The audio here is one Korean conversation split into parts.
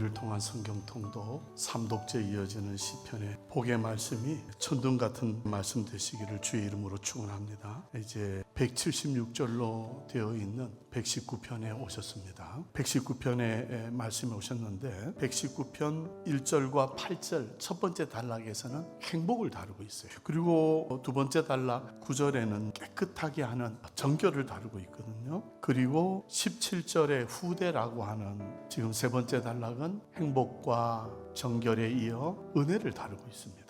예배를 통한 성경 통독 삼독제 이어지는 시편의 복의 말씀이 천둥 같은 말씀 되시기를 주의 이름으로 축원합니다. 이제 176절로 되어 있는 119편에 오셨습니다. 119편에 말씀에 오셨는데 119편 1절과 8절 첫 번째 단락에서는 행복을 다루고 있어요. 그리고 두 번째 단락 9절에는 깨끗하게 하는 정결을 다루고 있거든요. 그리고 17절의 후대라고 하는 지금 세 번째 단락은 행복과 정결에 이어 은혜를 다루고 있습니다.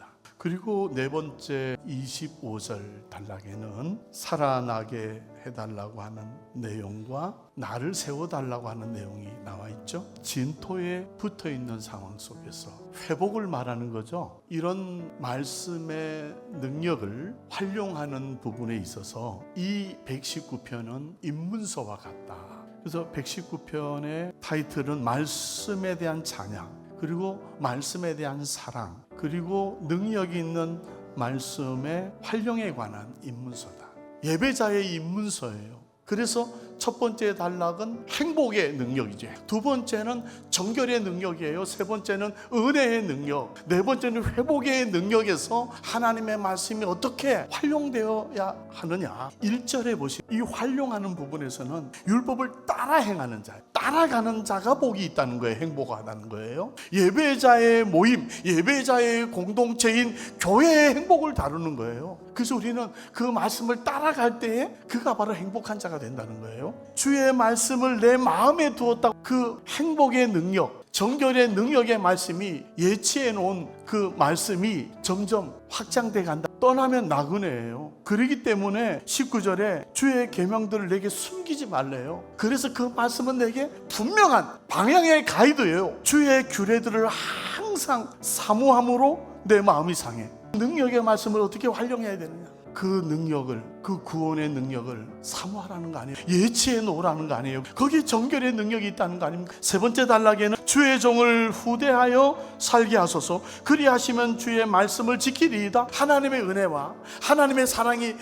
그리고 네 번째 25절 단락에는 살아나게 해달라고 하는 내용과 나를 세워달라고 하는 내용이 나와 있죠. 진토에 붙어 있는 상황 속에서 회복을 말하는 거죠. 이런 말씀의 능력을 활용하는 부분에 있어서 이 119편은 입문서와 같다. 그래서 119편의 타이틀은 말씀에 대한 찬양, 그리고 말씀에 대한 사랑, 그리고 능력이 있는 말씀의 활용에 관한 입문서다. 예배자의 입문서예요. 그래서 첫 번째 단락은 행복의 능력이죠. 두 번째는 정결의 능력이에요. 세 번째는 은혜의 능력. 네 번째는 회복의 능력에서 하나님의 말씀이 어떻게 활용되어야 하느냐. 1절에 보시 이 활용하는 부분에서는 율법을 따라 행하는 자, 따라가는 자가 복이 있다는 거예요. 행복하다는 거예요. 예배자의 모임, 예배자의 공동체인 교회의 행복을 다루는 거예요. 그래서 우리는 그 말씀을 따라갈 때에 그가 바로 행복한 자가 된다는 거예요. 주의 말씀을 내 마음에 두었다. 그 행복의 능력, 정결의 능력의 말씀이 예치해 놓은 그 말씀이 점점 확장돼 간다. 떠나면 나그네예요. 그러기 때문에 19절에 주의 계명들을 내게 숨기지 말래요. 그래서 그 말씀은 내게 분명한 방향의 가이드예요. 주의 규례들을 항상 사모함으로 내 마음이 상해. 능력의 말씀을 어떻게 활용해야 되느냐? 그 능력을 그 구원의 능력을 사모하라는 거 아니에요? 예치해 놓으라는 거 아니에요? 거기에 정결의 능력이 있다는 거 아닙니까? 세 번째 단락에는 주의 종을 후대하여 살게 하소서. 그리하시면 주의 말씀을 지키리이다. 하나님의 은혜와 하나님의 사랑이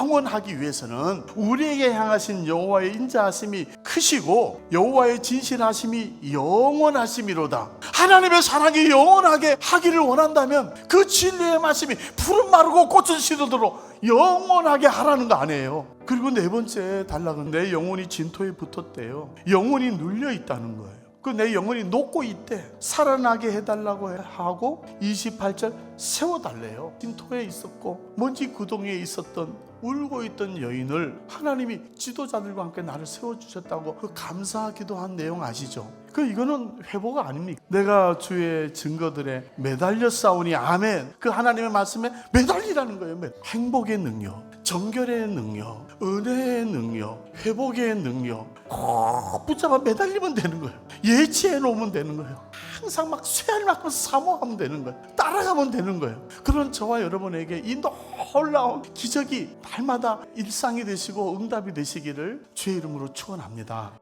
영원하기 위해서는 우리에게 향하신 여호와의 인자하심이 크시고 여호와의 진실하심이 영원하심이로다 하나님의 사랑이 영원하게 하기를 원한다면 그 진리의 말씀이 푸른 마르고 꽃은 시들도록 영원하게 하라는 거 아니에요. 그리고 네 번째 단락은 내 영혼이 진토에 붙었대요. 영혼이 눌려 있다는 거예요. 그 내 영혼이 녹고 있대. 살아나게 해달라고 하고 28절 세워달래요. 진토에 있었고 먼지 구덩이에 있었던 울고 있던 여인을 하나님이 지도자들과 함께 나를 세워주셨다고 그 감사하기도 한 내용 아시죠? 그 이거는 회복 아닙니까? 내가 주의 증거들에 매달려 싸우니 아멘. 그 하나님의 말씀에 매달리라는 거예요. 매- 행복의 능력, 정결의 능력, 은혜의 능력, 회복의 능력 꼭 붙잡아 매달리면 되는 거예요. 예치해 놓으면 되는 거예요. 항상 막 쇠알만큼 사모하면 되는 거예요. 따라가면 되는 거예요. 그런 저와 여러분에게 이 놀라운 기적이 날마다 일상이 되시고 응답이 되시기를 주의 이름으로 축원합니다.